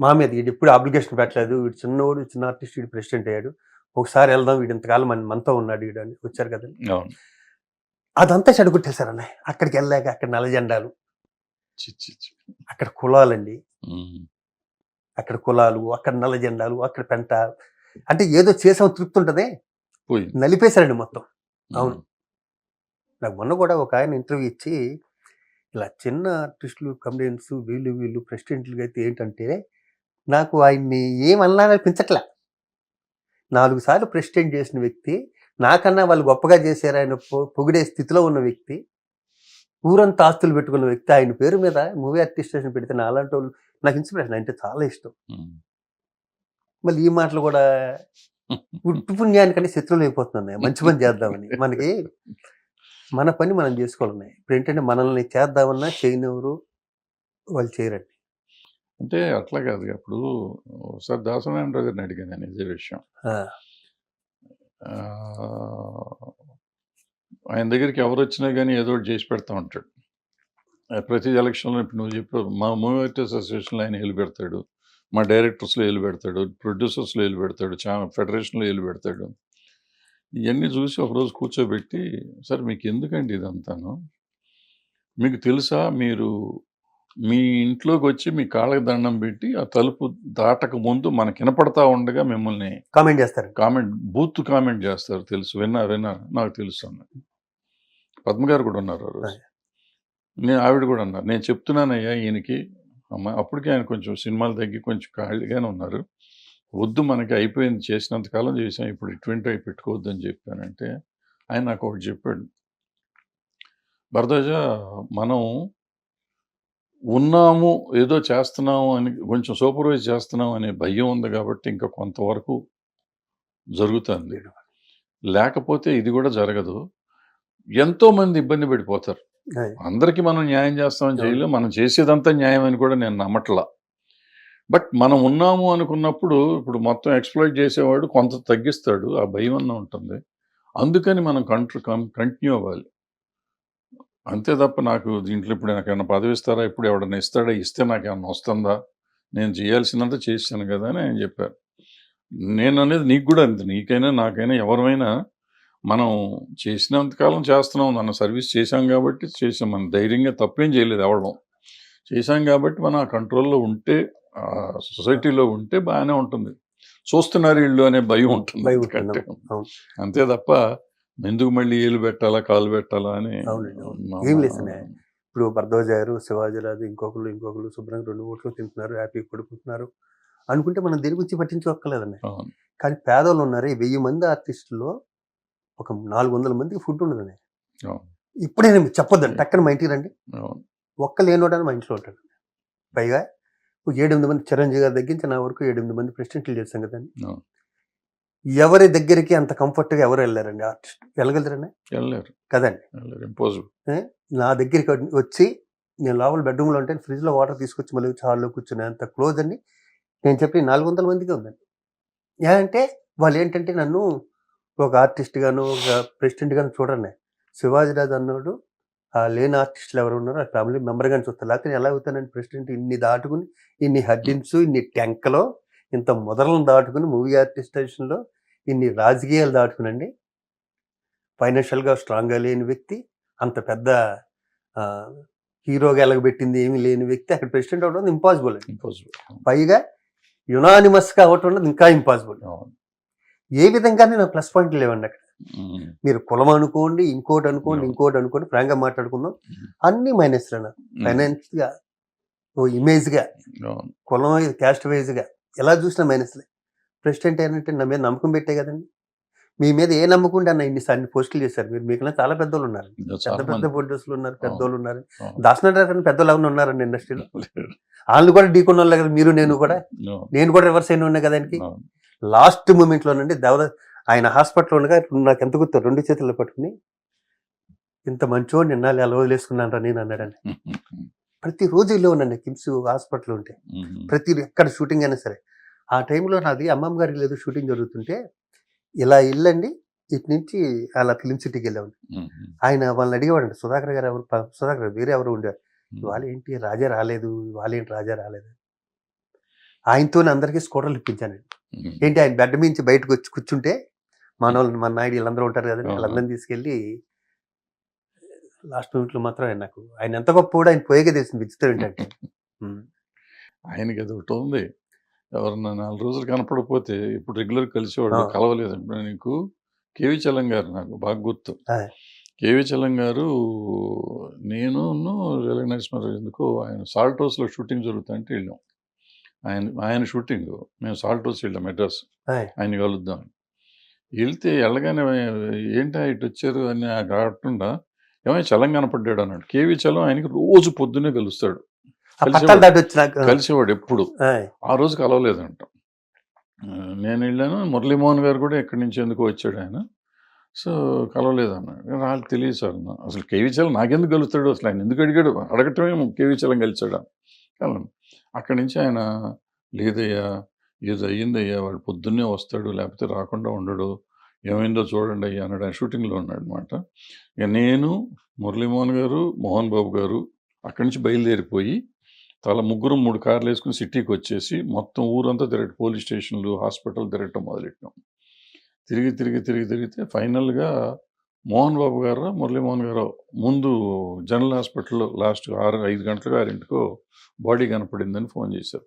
మా మీద వీడు ఎప్పుడు అప్లికేషన్ పెట్టలేదు. వీడు చిన్నవాడు చిన్న ఆర్టిస్ట్ వీడు ప్రెసిడెంట్ అయ్యాడు. ఒకసారి వెళ్దాం వీడు ఇంతకాలం మన మనతో ఉన్నాడు వీడు అని వచ్చారు కదండి. అవును. అదంతా చెడగొట్టేశారు అన్నయ్య అక్కడికి వెళ్ళాక అక్కడ నల్ల జెండాలు చి, చి, చి. అక్కడ కులాలండి. అక్కడ కులాలు అక్కడ నల్ల జెండాలు అక్కడ పెంట. అంటే ఏదో చేసాం తృప్తి ఉంటదే. నలిపేశారండి మొత్తం. అవును. నాకు మొన్న కూడా ఒక ఆయన ఇంటర్వ్యూ ఇచ్చి ఇలా చిన్న ఆర్టిస్టులు కమెడియన్స్ వీళ్ళు వీళ్ళు ప్రెసిడెంట్లు అయితే ఏంటంటే నాకు ఆయన్ని ఏమన్నారనిపించట్లే నాలుగు సార్లు ప్రెసిడెంట్ చేసిన వ్యక్తి నాకన్నా వాళ్ళు గొప్పగా చేశారు ఆయన పొగిడే స్థితిలో ఉన్న వ్యక్తి ఊరంతా ఆస్తులు పెట్టుకున్న వ్యక్తి ఆయన పేరు మీద మూవీ అడ్మినిస్ట్రేషన్ పెడితే నా అలాంటి వాళ్ళు నాకు ఇన్స్పిరేషన్ అంటే చాలా ఇష్టం. మళ్ళీ ఈ మాటలు కూడా పుట్టు పుణ్యానికంటే శత్రువులు అయిపోతున్నాయి మంచి పని చేద్దామని. మనకి మన పని మనం చేసుకోవాలన్నాయి ఇప్పుడు ఏంటంటే మనల్ని చేద్దామన్నా చేయనివ్వరు వాళ్ళు చేయరండి. అంటే అట్లా కాదు అప్పుడు ఒకసారి దాసనారాయణరావు గారిని అడిగాను నేను ఇదే విషయం. ఆయన దగ్గరికి ఎవరు వచ్చినా కానీ ఏదో ఒకటి చేసి పెడతా ఉంటాడు. ప్రతి ఎలక్షన్లో ఇప్పుడు నువ్వు చెప్పు మా మూవీ ఆర్టిస్ట్ అసోసియేషన్లో ఆయన ఏలు పెడతాడు మా డైరెక్టర్స్లో ఏలు పెడతాడు ప్రొడ్యూసర్స్లో ఏలు పెడతాడు చా ఫెడరేషన్లో ఏలు పెడతాడు. ఇవన్నీ చూసి ఒకరోజు కూర్చోబెట్టి సార్ మీకు ఎందుకండి ఇదంతాను? మీకు తెలుసా మీరు మీ ఇంట్లోకి వచ్చి మీ కాళ్ళకి దండం పెట్టి ఆ తలుపు దాటక ముందు మనకి వినపడతా ఉండగా మిమ్మల్ని కామెంట్ చేస్తారు. కామెంట్ బూత్ కామెంట్ చేస్తారు. తెలుసు విన్నా విన్నా నాకు తెలుసు అన్న పద్మ గారు కూడా ఉన్నారు. నేను ఆవిడ కూడా అన్నారు నేను చెప్తున్నానయ్యా ఈయనకి అమ్మ అప్పటికే ఆయన కొంచెం సినిమాలు తగ్గి కొంచెం ఖాళీగానే ఉన్నారు. వద్దు మనకి అయిపోయింది చేసినంత కాలం చేసాం ఇప్పుడు ఇటువంటి అవి పెట్టుకోవద్దు అని చెప్పానంటే ఆయన నాకు ఒకటి చెప్పాడు. భరద్వాజ మనం ఉన్నాము ఏదో చేస్తున్నాము అని కొంచెం సూపర్వైజ్ చేస్తున్నాం అనే భయం ఉంది కాబట్టి ఇంకా కొంతవరకు జరుగుతుంది లేకపోతే ఇది కూడా జరగదు. ఎంతో మంది ఇబ్బంది పడిపోతారు. అదే. అందరికీ మనం న్యాయం చేస్తామని చేయలేం మనం చేసేదంతా న్యాయం అని కూడా నేను నమ్మట్లా. బట్ మనం ఉన్నాము అనుకున్నప్పుడు ఇప్పుడు మొత్తం ఎక్స్ప్లోయిట్ చేసేవాడు కొంత తగ్గిస్తాడు ఆ భయం అన్న ఉంటుంది. అందుకని మనం కంట్రో కంటిన్యూ అవ్వాలి. అంతే తప్ప నాకు దీంట్లో ఇప్పుడు నాకు ఏమైనా పదవి ఇస్తారా ఇప్పుడు ఎవడన్నా ఇస్తాడా? ఇస్తే నాకు ఏమన్నా వస్తుందా? నేను చేయాల్సినంత చేశాను కదా అని ఆయన చెప్పారు. నేను అనేది నీకు కూడా అంతే. నీకైనా నాకైనా ఎవరైనా మనం చేసినంతకాలం చేస్తున్నాం. మన సర్వీస్ చేశాం కాబట్టి చేసాం మనం ధైర్యంగా తప్పేం చేయలేదు అవడం చేశాం కాబట్టి మనం ఆ కంట్రోల్లో ఉంటే సొసైటీలో ఉంటే బాగానే ఉంటుంది చూస్తున్నారు వీళ్ళు అనే భయం ఉంటుంది. అంతే. తప్ప ఎందుకు మళ్ళీ ఏలు పెట్టాలా కాలు పెట్టాలా అని ఏం లేదు. ఇప్పుడు భరద్వాజ్ గారు శివాజీరాజు ఇంకొకరు ఇంకొకరు శుభ్రంగా రెండు ఓట్లు తింటున్నారు హ్యాపీగా పడుకుంటున్నారు అనుకుంటే మనం దేని గురించి పట్టించుకోక్కర్లేదండి. కానీ పేదోళ్ళు ఉన్నారు వెయ్యి మంది ఆర్టిస్టుల్లో ఒక నాలుగు వందల మందికి ఫుడ్ ఉండదండి. ఇప్పుడే చెప్పొద్దండి టక్కన మా ఇంటికి రండి. ఒక్క లేనోడని మా ఇంట్లో ఉంటాడు పైగా ఏడెనిమిది మంది చిరంజీవి గారి దగ్గర నా వరకు ఏడెనిమిది మంది ప్రెసిడెంట్లు చేశాం కదండి. ఎవరి దగ్గరికి అంత కంఫర్ట్గా ఎవరు వెళ్ళారండి? ఆర్టిస్ట్ వెళ్ళగలుగుతారండి వెళ్ళలేరు. కదండి. ఇంపాసిబుల్. నా దగ్గరికి వచ్చి నేను లోపల బెడ్రూమ్లో ఉంటే ఫ్రిడ్జ్లో వాటర్ తీసుకొచ్చి మళ్ళీ హాల్లో కూర్చునే అంత క్లోజ్ అని నేను చెప్పి నాలుగు వందల మందికి ఉందండి. ఏంటంటే వాళ్ళు ఏంటంటే నన్ను ఒక ఆర్టిస్ట్ గాను ఒక ప్రెసిడెంట్ గాను చూడండి శివాజీరాజు అన్నాడు లేని ఆర్టిస్టులు ఎవరు ఉన్నారో ఆ ఫ్యామిలీ మెంబర్ గాని చూస్తారు. లేకపోతే ఎలా అవుతానండి ప్రెసిడెంట్ ఇన్ని దాటుకుని ఇన్ని హడ్డిన్స్ ఇన్ని టెంకలో ఇంత మొదలను దాటుకుని మూవీ ఆర్టిస్టేషన్లో ఇన్ని రాజకీయాలు దాటుకునండి. ఫైనాన్షియల్గా స్ట్రాంగ్గా లేని వ్యక్తి అంత పెద్ద హీరోగా ఎలగబెట్టింది ఏమీ లేని వ్యక్తి అక్కడ ప్రెసిడెంట్ అవడం ఇంపాసిబుల్. ఇంపాసిబుల్. పైగా యునానిమస్గా అవటం అన్నది ఇంకా ఇంపాసిబుల్. ఏ విధంగానే నాకు ప్లస్ పాయింట్లు లేవండి అక్కడ. మీరు కులం అనుకోండి ఇంకోటి అనుకోండి. ఇంకోటి అనుకోండి ఫ్రాంక్గా మాట్లాడుకుందాం అన్ని మైనస్ నాకు. ఫైనాన్స్గా ఓ ఇమేజ్గా. కులం క్యాస్ట్ వైజ్గా ఎలా చూసినా మైనస్లే ప్రెసిడెంట్ ఏంటంటే నా మీద నమ్మకం పెట్టే కదండి మీ మీద ఏ నమ్మకం ఉంటే అన్న ఇన్ని అన్ని పోస్టులు చేశారు మీరు మీకు చాలా పెద్దోళ్ళు ఉన్నారు పెద్ద పెద్ద ప్రొడ్యూసర్లు ఉన్నారు పెద్దోళ్ళు ఉన్నారు. దాసనాథ్ గారు పెద్దోళ్ళు ఎవరైనా ఉన్నారండి ఇండస్ట్రీలో. వాళ్ళు కూడా ఢీకొన్న వాళ్ళు కదా మీరు నేను కూడా. నేను కూడా రివర్స్ అయిన ఉన్నా కదా. లాస్ట్ మూమెంట్ లోనండి దేవద ఆయన హాస్పిటల్ ఉండగా నాకు ఎంత గుర్తు రెండు చేతుల్లో పట్టుకుని ఇంత మంచోడు నిన్నాళ్ళు ఎలా వదిలేసుకున్నాను నేను అన్నాడండి. ప్రతిరోజు ఇల్లు ఉన్నాను కిమ్స్ హాస్పిటల్ ఉంటే. ప్రతి ఎక్కడ షూటింగ్ అయినా సరే. ఆ టైంలో నాది అమ్మమ్మ గారికి లేదు షూటింగ్ జరుగుతుంటే ఇలా ఇల్లండి ఇటు నుంచి అలా ఫిలిం సిటీకి వెళ్ళామండి ఉమ్. ఆయన వాళ్ళని అడిగేవాడండి సుధాకర్ గారు ఎవరు? సుధాకర్ గారు వేరే ఎవరు ఉండేవారు. ఇవాళ ఏంటి రాజా రాలేదు ఇవాళ ఏంటి రాజా రాలేదు. ఆయనతో అందరికీ స్కూటర్లు ఇప్పించాను. ఏంటి ఆయన బెడ్ మించి బయటకు వచ్చి కూర్చుంటే మన వాళ్ళు మన నాయుడు వీళ్ళందరూ ఉంటారు కదండి. వాళ్ళందరినీ తీసుకెళ్ళి లాస్ట్ మినిట్లో మాత్రం ఆయన నాకు. ఆయన ఎంత గొప్ప కూడా ఆయన పోయేగా తెలిసింది విచిత్రం ఏంటంటే. ఆయనకి అది ఒకటి ఉంది. ఎవరన్నా నాలుగు రోజులు కనపడకపోతే ఇప్పుడు రెగ్యులర్ కలిసేవాడు. కలవలేదు. నీకు కేవి చలం గారు నాకు బాగా గుర్తు. కేవి చలం గారు నేను రేలంగి నరసింహారావు ఎందుకో ఆయన సాల్ట్ హౌస్లో షూటింగ్ జరుగుతుంటే వెళ్ళాం. ఆయన ఆయన షూటింగ్. మేము సాల్ట్ హౌస్ వెళ్ళాం మెడ్రాస్. ఆయ్. ఆయన కలుద్దాం వెళ్తే వెళ్ళగానే ఏంటి ఇటు వచ్చారు అని కాకుండా ఏమైనా చలం కనపడ్డాడు అన్నాడు. కేవి చలం ఆయనకి రోజు పొద్దున్నే కలుస్తాడు. కలిసేవాడు. ఎప్పుడు. ఆ రోజు కలవలేదంట నేను వెళ్ళాను. మురళీమోహన్ గారు కూడా ఎక్కడి నుంచి ఎందుకు వచ్చాడు ఆయన. సో కలవలేదన్నాడు. వాళ్ళకి తెలియదు సార్. అసలు కేవీచలం నాకెందుకు కలుస్తాడు? అసలు ఆయన ఎందుకు అడిగాడు? అడగటమే కేవీచలం కలిసాడు? కలను అక్కడి నుంచి ఆయన లేదయ్యా ఏదో అయ్యిందయ్యా వాడు పొద్దున్నే వస్తాడు లేకపోతే రాకుండా ఉండడు. ఏమైందో చూడండి అయ్యా అన్నాడు. ఆయన షూటింగ్లో ఉన్నాడు అనమాట ఇక నేను మురళీమోహన్ గారు మోహన్ బాబు గారు అక్కడి నుంచి బయలుదేరిపోయి తల ముగ్గురు మూడు కార్లు వేసుకుని సిటీకి వచ్చేసి మొత్తం ఊరంతా తిరగటం పోలీస్ స్టేషన్లు హాస్పిటల్ తిరగటం మొదలెట్టాం. తిరిగి తిరిగి తిరిగి తిరిగితే ఫైనల్గా మోహన్ బాబు గారు మురళీమోహన్ గారు ముందు జనరల్ హాస్పిటల్లో లాస్ట్ ఆరు ఐదు గంటలకు ఆరింటికో బాడీ కనపడిందని ఫోన్ చేశారు.